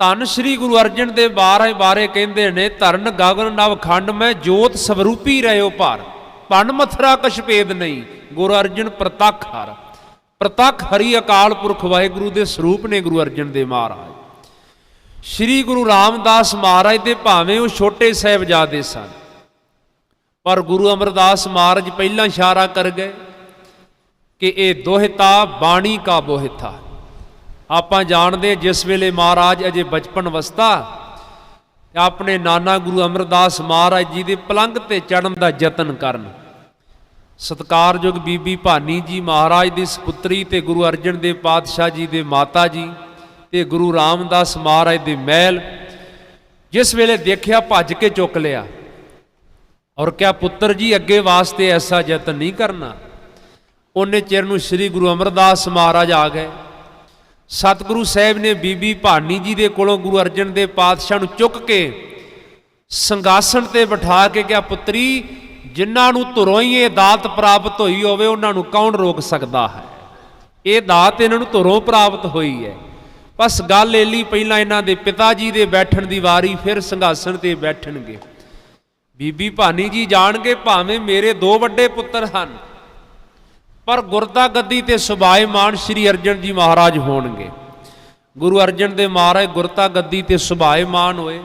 ਧੰਨ ਸ੍ਰੀ ਗੁਰੂ ਅਰਜਨ ਦੇਵ ਬਾਰੇ ਬਾਰੇ ਕਹਿੰਦੇ ਨੇ, ਧਰਨ ਗਗਨ ਨਵ ਖੰਡ ਮੈਂ ਜੋਤ ਸਵਰੂਪੀ ਰਹਿਓ ਭਾਰ। ਭੰਡ ਮਥਰਾ ਕਛ ਭੇਦ ਨਹੀਂ, ਗੁਰੂ ਅਰਜਨ ਪ੍ਰਤੱਖ ਹਰ। ਪ੍ਰਤੱਖ ਹਰੀ ਅਕਾਲ ਪੁਰਖ ਵਾਹਿਗੁਰੂ ਦੇ ਸਰੂਪ ਨੇ ਗੁਰੂ ਅਰਜਨ ਦੇਵ ਮਹਾਰਾਜ। ਸ੍ਰੀ ਗੁਰੂ ਰਾਮਦਾਸ ਮਹਾਰਾਜ ਦੇ ਭਾਵੇਂ ਉਹ ਛੋਟੇ ਸਾਹਿਬਜ਼ਾਦੇ ਸਨ। ਪਰ ਗੁਰੂ ਅਮਰਦਾਸ ਮਹਾਰਾਜ ਪਹਿਲਾਂ ਇਸ਼ਾਰਾ ਕਰ ਗਏ ਕਿ ਇਹ ਦੋਹਿਤਾ ਬਾਣੀ ਕਾ ਬੋਹਿਤਾ। ਆਪਾਂ ਜਾਣਦੇ ਜਿਸ ਵੇਲੇ ਮਹਾਰਾਜ ਅਜੇ ਬਚਪਨ ਅਵਸਥਾ, ਆਪਣੇ ਨਾਨਾ ਗੁਰੂ ਅਮਰਦਾਸ ਮਹਾਰਾਜ ਜੀ ਦੇ ਪਲੰਘ ਤੇ ਚੜਨ ਦਾ ਯਤਨ ਕਰਨ। ਸਤਕਾਰਯੋਗ ਬੀਬੀ ਭਾਨੀ ਜੀ ਮਹਾਰਾਜ ਦੀ ਸੁਪੁੱਤਰੀ ਤੇ ਗੁਰੂ ਅਰਜਨ ਦੇਵ ਪਾਤਸ਼ਾਹ ਜੀ ਦੇ ਮਾਤਾ ਜੀ ਤੇ ਗੁਰੂ ਰਾਮਦਾਸ ਮਹਾਰਾਜ ਦੇ ਮਹਿਲ, ਜਿਸ ਵੇਲੇ ਦੇਖਿਆ ਭੱਜ ਕੇ ਚੁੱਕ ਲਿਆ। ਔਰ ਕਿਆ ਪੁੱਤਰ ਜੀ, ਅੱਗੇ ਵਾਸਤੇ ਐਸਾ ਯਤਨ ਨਹੀਂ ਕਰਨਾ। ਉਹਨੇ ਚਿਰ ਨੂੰ ਸ੍ਰੀ ਗੁਰੂ ਅਮਰਦਾਸ ਮਹਾਰਾਜ ਆ ਗਏ। ਸਤਿਗੁਰੂ ਸਾਹਿਬ ਨੇ ਬੀਬੀ ਭਾਨੀ ਜੀ ਦੇ ਕੋਲੋਂ ਗੁਰੂ ਅਰਜਨ ਦੇ ਪਾਤਸ਼ਾਹ ਨੂੰ ਚੁੱਕ ਕੇ ਸੰਗਾਸਣ ਤੇ ਬਿਠਾ ਕੇ ਕਿਹਾ, ਪੁੱਤਰੀ, ਜਿਨ੍ਹਾਂ ਨੂੰ ਧੁਰੋਂ ਹੀ ਇਹ ਦਾਤ ਪ੍ਰਾਪਤ ਹੋਈ ਹੋਵੇ, ਉਹਨਾਂ ਨੂੰ ਕੌਣ ਰੋਕ ਸਕਦਾ ਹੈ? ਇਹ ਦਾਤ ਇਹਨਾਂ ਨੂੰ ਧੁਰੋਂ ਪ੍ਰਾਪਤ ਹੋਈ ਹੈ। ਬਸ ਗੱਲ ਇਹ ਲਈ, ਪਹਿਲਾਂ ਇਹਨਾਂ ਦੇ ਪਿਤਾ ਜੀ ਦੇ ਬੈਠਣ ਦੀ ਵਾਰੀ ਫਿਰ ਸੰਘਾਸਣ ਤੇ ਬੈਠਣਗੇ। ਬੀਬੀ ਭਾਨੀ ਜੀ ਜਾਣਗੇ, ਭਾਵੇਂ ਮੇਰੇ ਦੋ ਵੱਡੇ ਪੁੱਤਰ ਹਨ ਪਰ ਗੁਰਤਾ ਗੱਦੀ ਤੇ ਸੁਭਾਏਮਾਨ ਸ੍ਰੀ ਅਰਜਨ ਜੀ ਮਹਾਰਾਜ ਹੋਣਗੇ। ਗੁਰੂ ਅਰਜਨ ਦੇ ਮਹਾਰਾਜ ਗੁਰਤਾ ਗੱਦੀ ਤੇ ਸੁਭਾਏਮਾਨ ਹੋਏ।